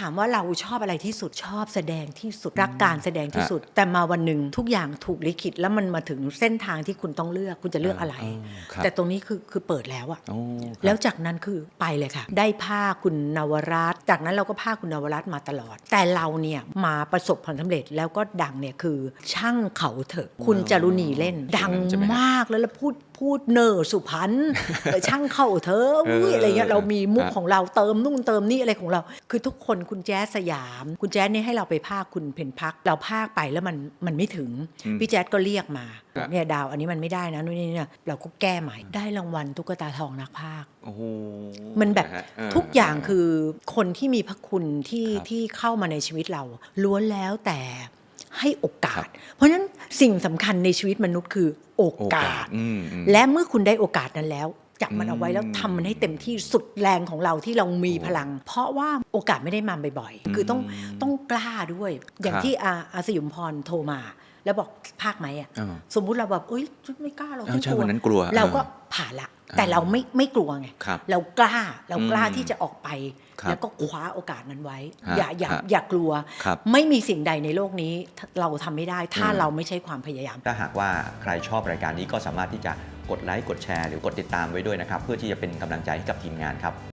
ถามว่าเราชอบอะไรที่สุดชอบแสดงที่สุดรักการแสดงที่สุด แต่มาวันหนึ่งทุกอย่างถูกลิขิตแล้วมันมาถึงเส้นทางที่คุณต้องเลือกคุณจะเลือกอะไรอ๋อครับแต่ตรงนี้คือคือเปิดแล้วอะโอ้ครับแล้วจากนั้นคือไปเลยค่ะ ได้ผ้าคุณนวรัตน์จากนั้นเราก็ผ้าคุณนวรัตน์มาตลอด แต่เราเนี่ยมาประสบผลสำเร็จแล้วก็ดังเนี่ยคือช่างเขาเถอะคุณจารุณีเล่น ดังใช่ไหมฮะมากแล้วแล้วพูด พูดเนอร์สุพรรณเออช่างเขาเถอะอุ้ยเอออะไรเงี้ยเรามีมุกฮะของเราเติมนู่นเติมนี่อะไรของเรา คือทุกคนคุณแจ๊สสยาม คุณแจ๊สเนี่ยให้เราไปภาคคุณเพนพัก เราภาคไปแล้วมันมันไม่ถึงอืมพี่แจ๊สก็เรียกมาฮะเนี่ยดาวอันนี้มันไม่ได้นะนู่นนี่เนี่ยเราก็แก้ใหม่ได้รางวัลตุ๊กตาทองนักภาคโอ้โหมันแบบะฮะเทุกอย่างคือคนที่มีพระคุณที่ครับที่เข้ามาในชีวิตเรา ล้วนแล้วแต่ให้โอกาครัสบเพราะฉะนั้น สิ่งสำคัญในชีวิตมนุษย์คือโอโอกาาสสอืมอืม และเมื่อคุณได้โอกาสนั้นแล้ว จับมันเอาไว้แล้วอืมทำมันให้เต็มที่สุดแรงของเราที่เรามีพลัง เพราะว่าโอกาสไม่ได้มาบ่อยๆ คือต้องอืมต้องกล้าด้วย อย่างครับที่อาอาสยุมพรโทรมา แล้วบอกภาคไหมอะ อ่าสมมุติเราแบบเอ้ยไม่กล้าเราเออใช่วันนั้นกลัวเราก็เออผ่านละ แต่เราไม่ไม่กลัวไงครับเรากล้าเรากล้าอืมที่จะออกไปครับแล้วก็คว้าโอกาสนั้นไว้ฮะอย่าอย่าฮะอย่ากลัวครับไม่มีสิ่งใดในโลกนี้เราทำไม่ได้ถ้าอืมเราไม่ใช่ความพยายาม ถ้าหากว่าใครชอบรายการนี้ก็สามารถที่จะกดไลค์กดแชร์หรือกดติดตามไว้ด้วยนะครับ เพื่อที่จะเป็นกำลังใจให้กับทีมงานครับ